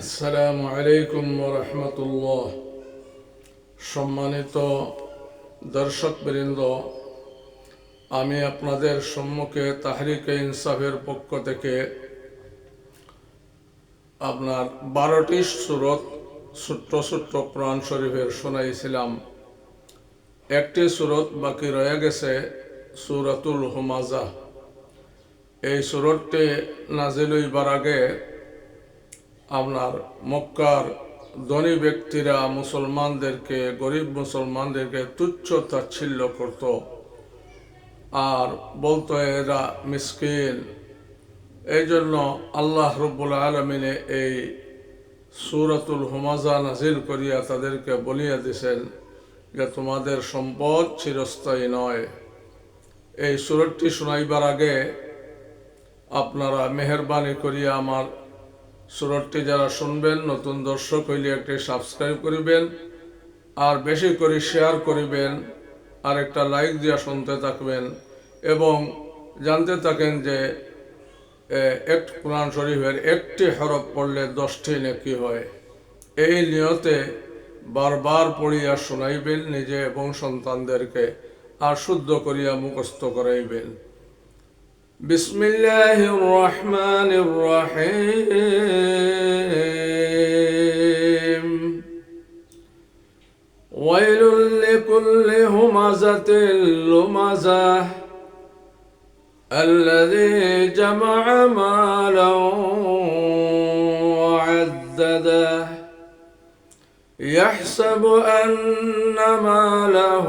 আসসালামু আলাইকুম রহমতুল্লাহ। সম্মানিত দর্শকবৃন্দ আমি আপনাদের সম্মুখে তাহরিকে ইনসাফের পক্ষ থেকে আপনার বারোটি সুরত, ছোট্ট ছোট্ট কোরআন শরীফের শোনাইছিলাম। একটি সুরত বাকি রয়ে গেছে, সুরাতুল হুমাজা এই সুরতটি নাজিল হইবার আগে আপনার মক্কার ধনী ব্যক্তিরা মুসলমানদেরকে, গরিব মুসলমানদেরকে তুচ্ছ তাচ্ছিল্য করত। আর বলতো এরা মিসকিন। এই জন্য আল্লাহ রব্বুল আলমিনে এই সুরাতুল হুমাজা নাজিল করিয়া তাদেরকে বলিয়া দিছেন যে, তোমাদের সম্পদ চিরস্থায়ী নয়। এই সুরতটি শোনাইবার আগে আপনারা মেহরবানি করিয়া আমার সুরটটি যারা শুনবেন, নতুন দর্শক হইলে একটি সাবস্ক্রাইব করিবেন, আর বেশি করে শেয়ার করিবেন, আর একটা লাইক দিয়া শুনতে থাকবেন, এবং জানতে থাকেন যে এক কোরআন শরীফের একটি হরফ পড়লে দশটি নাকি হয়। এই নিয়তে বারবার পড়িয়া শোনাইবেন, নিজে এবং সন্তানদেরকে, আর শুদ্ধ করিয়া মুখস্থ করাইবেন। بسم الله الرحمن الرحيم. ويل لكل همزة لمزة. الذي جمع مالا وعدده. يحسب أن ماله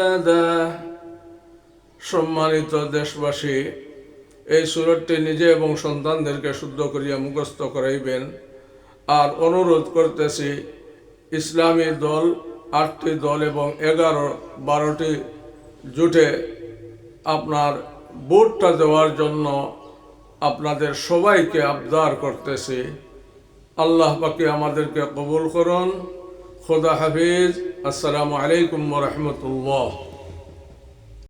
মুক্তাদা সম্মানিত দেশবাসী, এই সুরটটি নিজে এবং সন্তানদেরকে শুদ্ধ করিয়া মুখস্থ করাইবেন। আর অনুরোধ করতেছি, ইসলামী দল, আটটি দল এবং এগারো, বারোটি জুটে আপনার ভোটটা দেওয়ার জন্য আপনাদের সবাইকে আবদার করতেছি। আল্লাহ পাকে আমাদেরকে কবুল করুন। খোদা হাফিজ আসসালামু আলাইকুম রহমতুল্লাহ